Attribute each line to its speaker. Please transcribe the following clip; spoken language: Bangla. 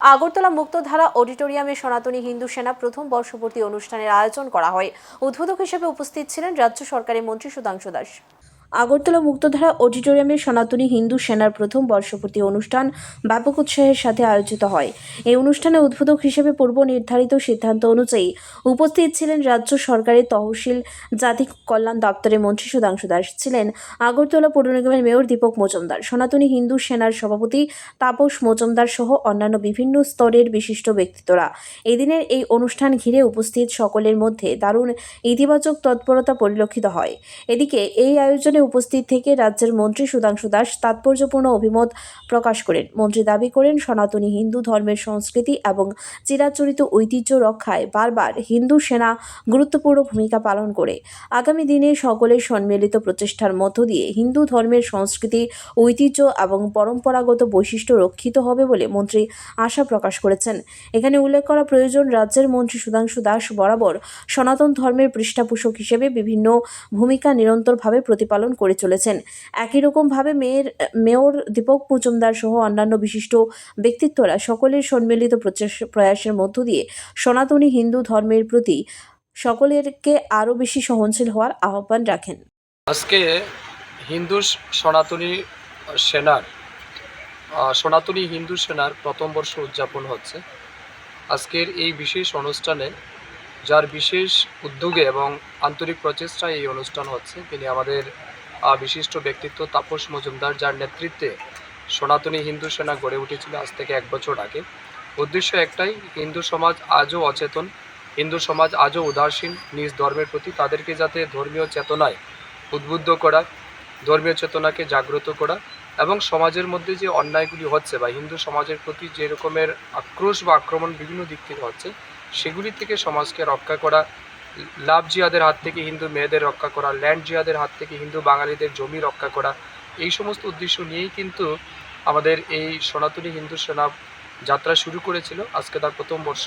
Speaker 1: আগরতলা মুক্তধারা অডিটোরিয়ামে সনাতনী হিন্দু সেনা প্রথম বর্ষপূর্তি অনুষ্ঠানের আয়োজন করা হয়। উদ্বোধক হিসেবে উপস্থিত ছিলেন রাজ্য সরকারের মন্ত্রী সুধাংশু দাস। আগরতলা মুক্তধারা অডিটোরিয়ামে সনাতনী হিন্দু সেনার প্রথম বর্ষপূর্তি অনুষ্ঠান ব্যাপক উৎসাহের সাথে আয়োজিত হয়। এই অনুষ্ঠানে উদ্বোধক হিসেবে পূর্ব নির্ধারিত সিদ্ধান্ত অনুযায়ী উপস্থিত ছিলেন রাজ্য সরকারের তহসিল, জাতি কল্যাণ দপ্তরের মন্ত্রী সুধাংশু দাস, ছিলেন আগরতলা পৌর নিগমের মেয়র দীপক মজুমদার, সনাতনী হিন্দু সেনার সভাপতি তাপস মজুমদার সহ অন্যান্য বিভিন্ন স্তরের বিশিষ্ট ব্যক্তিত্বরা। এদিনের এই অনুষ্ঠান ঘিরে উপস্থিত সকলের মধ্যে দারুণ ইতিবাচক তৎপরতা পরিলক্ষিত হয়। এদিকে এই আয়োজনে উপস্থিত থেকে রাজ্যের মন্ত্রী সুধাংশু দাস তাৎপর্যপূর্ণ অভিমত প্রকাশ করেন। মন্ত্রী দাবি করেন, সনাতনী হিন্দু ধর্মের সংস্কৃতি এবং চিরাচরিত ঐতিহ্য রক্ষায় বারবার হিন্দু সেনা গুরুত্বপূর্ণ ভূমিকা পালন করে। আগামী দিনে সকলের সম্মিলিত প্রচেষ্টার মধ্য দিয়ে হিন্দু ধর্মের সংস্কৃতি, ঐতিহ্য এবং পরম্পরাগত বৈশিষ্ট্য রক্ষিত হবে বলে মন্ত্রী আশা প্রকাশ করেছেন। এখানে উল্লেখ করা প্রয়োজন, রাজ্যের মন্ত্রী সুধাংশু দাস বরাবর সনাতন ধর্মের পৃষ্ঠপোষক হিসেবে বিভিন্ন ভূমিকা নিরন্তরভাবে প্রতিপালন করে চলেছেন। একই রকমভাবে মেয়ের, মেয়র দীপক মজুমদার সহ অন্যান্য বিশিষ্ট ব্যক্তিত্বরা সকলের সম্মিলিত প্রয়াসের মধ্য দিয়ে সনাতনী হিন্দু ধর্মের প্রতি সকলেরকে আরও বেশি সহনশীল হওয়ার আহ্বান রাখেন।
Speaker 2: আজকে হিন্দু সনাতনী সেনার সনাতনী হিন্দু সেনার প্রথম বর্ষ উদযাপন হচ্ছে। আজকের এই বিশেষ অনুষ্ঠানে যার বিশেষ উদ্যোগে এবং আন্তরিক প্রচেষ্টায় এই অনুষ্ঠান হচ্ছে, তিনি আমাদের বিশিষ্ট ব্যক্তিত্ব তাপস মজুমদার, যার নেতৃত্বে সনাতনী হিন্দু সেনা গড়ে উঠেছিল আজ থেকে এক বছর আগে। উদ্দেশ্য একটাই, হিন্দু সমাজ আজও অচেতন, হিন্দু সমাজ আজও উদাসীন, নিজ ধর্মের প্রতি তাদেরকে যাতে ধর্মীয় চেতনায় উদ্বুদ্ধ করা, ধর্মীয় চেতনাকে জাগ্রত করা এবং সমাজের মধ্যে যে অন্যায়গুলি হচ্ছে বা হিন্দু সমাজের প্রতি যে রকমের আক্রোশ বা আক্রমণ বিভিন্ন দিক থেকে হচ্ছে, সেগুলি থেকে সমাজকে রক্ষা করা লাভ জিয়াদের হাত থেকে হিন্দু মেয়েদের রক্ষা করা, ল্যান্ড জিয়াদের হাত থেকে হিন্দু বাঙালিদের জমি রক্ষা করা, এই সমস্ত উদ্দেশ্য নিয়েই কিন্তু আমাদের এই সনাতনী হিন্দু সেনা যাত্রা শুরু করেছিল। আজকে তার প্রথম বর্ষ।